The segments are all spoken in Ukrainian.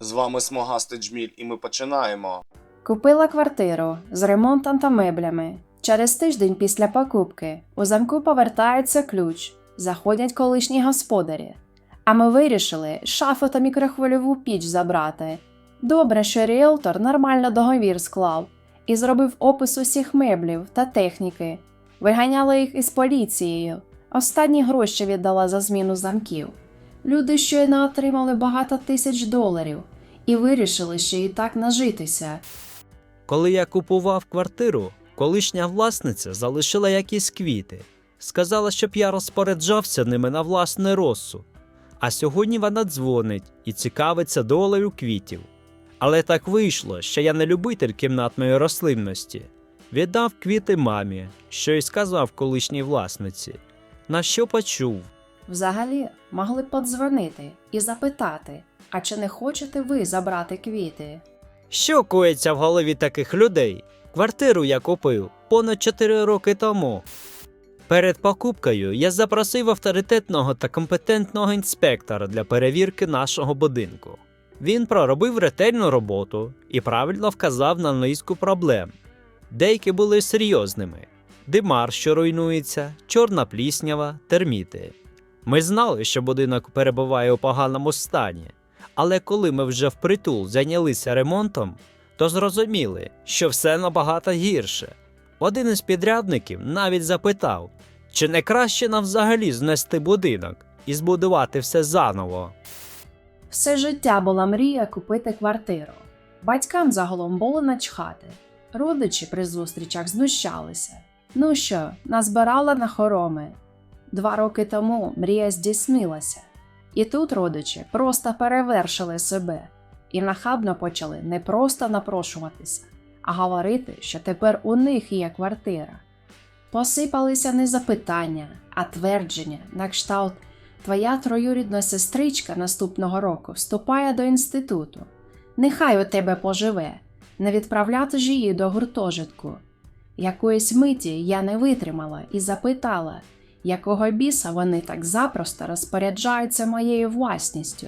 З вами Смогастий Джміль, і ми починаємо. Купила квартиру з ремонтом та меблями. Через тиждень після покупки у замку повертається ключ, заходять колишні господарі. А ми вирішили шафу та мікрохвильову піч забрати. Добре, що ріелтор нормально договір склав і зробив опис усіх меблів та техніки. Виганяли їх із поліцією. Останні гроші віддала за зміну замків. Люди щойно отримали багато тисяч доларів і вирішили ще і так нажитися. Коли я купував квартиру, колишня власниця залишила якісь квіти. Сказала, щоб я розпоряджався ними на власний розсуд. А сьогодні вона дзвонить і цікавиться долею квітів. Але так вийшло, що я не любитель кімнатної рослинності. Віддав квіти мамі, що й сказав колишній власниці. На що почув? Взагалі, могли подзвонити і запитати, а чи не хочете ви забрати квіти? Що коїться в голові таких людей? Квартиру я купив понад 4 роки тому. Перед покупкою я запросив авторитетного та компетентного інспектора для перевірки нашого будинку. Він проробив ретельну роботу і правильно вказав на низку проблем. Деякі були серйозними: димар, що руйнується, чорна пліснява, терміти. Ми знали, що будинок перебуває у поганому стані, але коли ми вже впритул зайнялися ремонтом, то зрозуміли, що все набагато гірше. Один із підрядників навіть запитав, чи не краще нам взагалі знести будинок і збудувати все заново. Все життя була мрія купити квартиру. Батькам загалом було начхати. Родичі при зустрічах знущалися. Ну що, назбирала на хороми. Два роки тому мрія здійснилася. І тут родичі просто перевершили себе і нахабно почали не просто напрошуватися, а говорити, що тепер у них є квартира. Посипалися не запитання, а твердження на кшталт Твоя троюрідна сестричка наступного року вступає до інституту. Нехай у тебе поживе, не відправляти ж її до гуртожитку. Якоїсь миті я не витримала і запитала, якого біса вони так запросто розпоряджаються моєю власністю.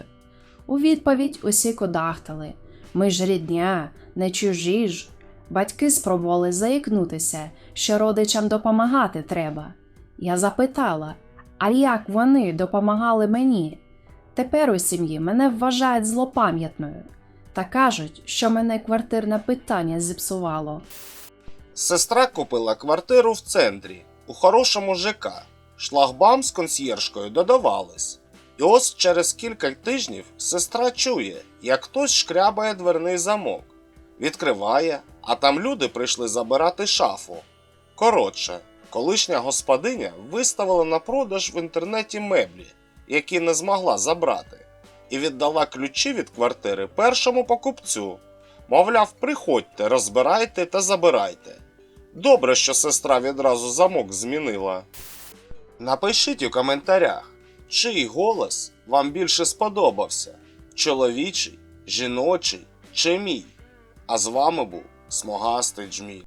У відповідь усі кудахтали ми ж рідня, не чужі ж. Батьки спробували заікнутися, що родичам допомагати треба. Я запитала, а як вони допомагали мені? Тепер у сім'ї мене вважають злопам'ятною та кажуть, що мене квартирне питання зіпсувало. Сестра купила квартиру в центрі, у хорошому ЖК. Шлагбам з консьєржкою додавались. І ось через кілька тижнів сестра чує, як хтось шкрябає дверний замок. Відкриває, а там люди прийшли забирати шафу. Коротше, колишня господиня виставила на продаж в інтернеті меблі, які не змогла забрати, і віддала ключі від квартири першому покупцю. Мовляв, приходьте, розбирайте та забирайте. Добре, що сестра відразу замок змінила. Напишіть у коментарях, чий голос вам більше сподобався: чоловічий, жіночий чи мій. А з вами був Смогастий Джміль.